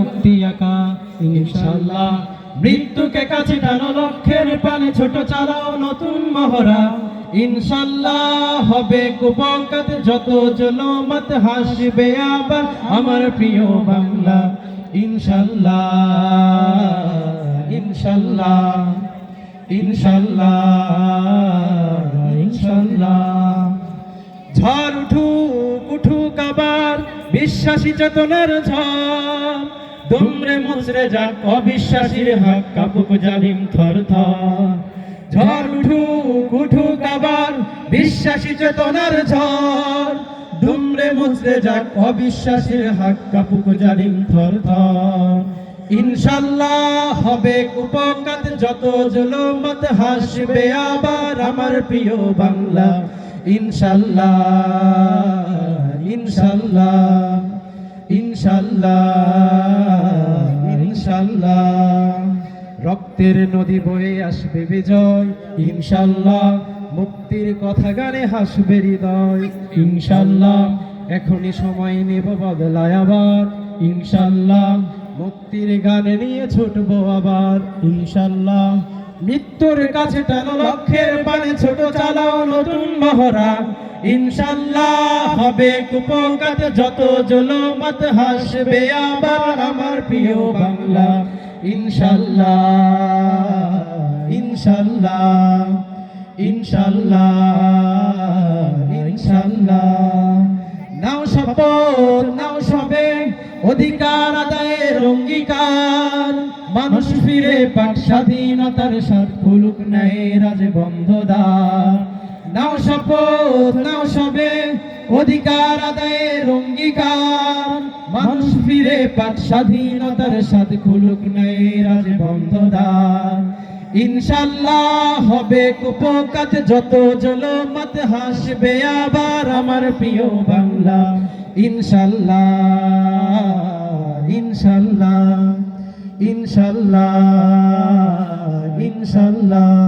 মুক্তি আঁকা ইনশাল্লাহ মৃত্যুকে কাছে টানো লক্ষ্যের পানে ছোট চালাও নতুন মহড়া। ইনশাল্লাহ হবে কুপঙ্কাত যত জনমত হাসবে আবার আমার প্রিয় বাংলা। ইনশাল্লাহ ইনশাল্লাহ ইনশাল্লাহ ইনশাল্লাহ ঝড় উঠুক উঠুক আবার, বিশ্বাসী চেতনার ঝড়। দুমরে মুচরে যাক অবিশ্বাসীর হাক কাপুক জালিম থর ঝড় উঠুক উঠুক আবার বিশ্বাসী চেতনার ঝড়। দুমরে মুচরে যাক অবিশ্বাসীর হাক কাপুক জালিম থর। ইনশাল্লাহ হবে কুপকাত, যত জুলুমত হাসবে আবার আমার প্রিয় বাংলা। ইনশাল্লাহ ইনশাল্লাহ ইনশাল্লাহ। রক্তের নদী বয়ে আসবে বিজয়। ইনশাল্লাহ মুক্তির কথা গানে হাসবে হৃদয়। ইনশাল্লাহ এখনই সময় নেব বদলায় আবার। ইনশাল্লাহ মুক্তির গানে নিয়ে ছুটবো আবার। ইনশাল্লাহ মৃত্যুর কাছে টানো লক্ষ্যের পানে ছোট চালাও নতুন মহড়া। ইনশাল্লাহ হবে কুপকাত, যত জলমত হাসবে আবার আমার প্রিয় বাংলা। ইনশাল্লাহ ইনশাল্লাহ ইনশাল্লাহ ইনশাল্লাহ। নাও শপথ, নাও সবে, অধিকার আদায়ের অঙ্গীকার। মানুষ ফিরে পাক স্বাধীনতার সাথ খুলুক নেয় রাজ বন্ধদার। নাও শপথ, নাও সবে, অধিকার আদায়ের ফিরে পাক স্বাধীনতার সাথ খুলুক নেয় রাজবন্ধদার ইনশাল্লাহ হবে কুপকাত, যত জলমত হাসবে আবার আমার প্রিয় বাংলা। ইনশাল্লাহ ইনশাল্লাহ ইনশাল্লাহ ইনশাল্লাহ।